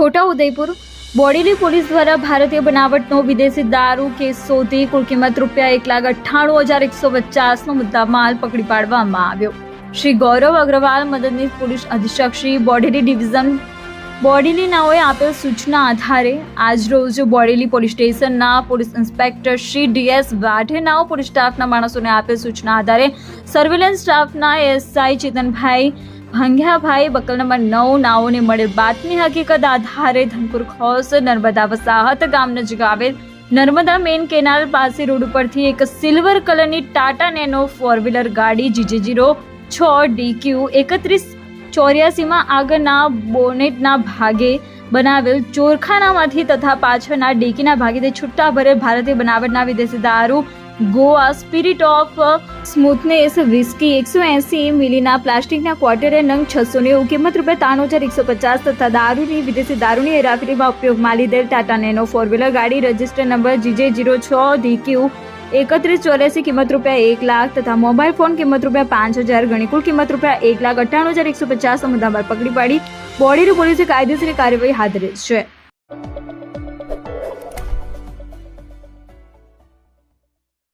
Chhota Udaipur. Bodeli police દ્વારા ભારતીય બનાવટનો વિદેશી દારૂ કેસ શોધી કુલ કિંમત રૂપિયા એક લાખ અઠ્ઠાણું હજાર એકસો પચાસનો મુદ્દા માલ પકડી પાડવામાં આવ્યો. શ્રી ગૌરવ અગ્રવાલ મદદનીશ પોલીસ અધિક્ષક શ્રી બોડેલી ડિવિઝન બોડીલી નાઓએ આપેલ સૂચના આધારે આજરોજ બોડેલી પોલીસ સ્ટેશનના પોલીસ ઇન્સ્પેક્ટર શ્રી ડીએસ વાઢેનાઓ પોલીસ સ્ટાફના માણસોને આપેલ સૂચના આધારે સર્વેલન્સ સ્ટાફના SI Chetanbhai Bhangyabhai buckle number નવ નાઓને મળેલ બાતમી હકીકત આધારે ધનપુર ખોસ નર્મદા વસાહત ગામ નજીક આવેલ નર્મદા મેઇન કેનાલ પાસે રોડ ઉપરથી એક સિલ્વર કલરની ટાટા નેનો ફોર વ્હીલર ગાડી જીજે જીરો છ ડીક્યુ એકત્રીસ ચોર્યાસીમાં આગળના બોનેટના ભાગે બનાવેલ ચોરખાનામાંથી તથા પાછળના ડેકીના તે છૂટા ભરેલ ભારતીય બનાવટના વિદેશી દારૂ Goa spirit of smoothness, whisky એકસો એંસી મિલીના પ્લાસ્ટિકના ક્વાર્ટરે નંગ છસો નેવું કિંમત રૂપિયા ત્રણ હજાર એકસો પચાસ તથા દારૂની, વિદેશી દારૂની હેરાફેરીમાં ઉપયોગમાં લીધેલ ટાટા નેનો ફોર વ્હીલર ગાડી રજિસ્ટર નંબર જીજે જીરો છ ડીક્યુ એકત્રીસ ચોર્યાસી કિંમત રૂપિયા એક લાખ તથા મોબાઈલ ફોન કિંમત રૂપિયા પાંચ હજાર ગણી કુલ કિંમત રૂપિયા એક લાખ અઠ્ઠાણું હજાર એકસો પચાસ મુદ્દામાલ પકડી પાડી. બોડીની પોલીસે કાયદેસરની કાર્યવાહી હાથ ધરી છે.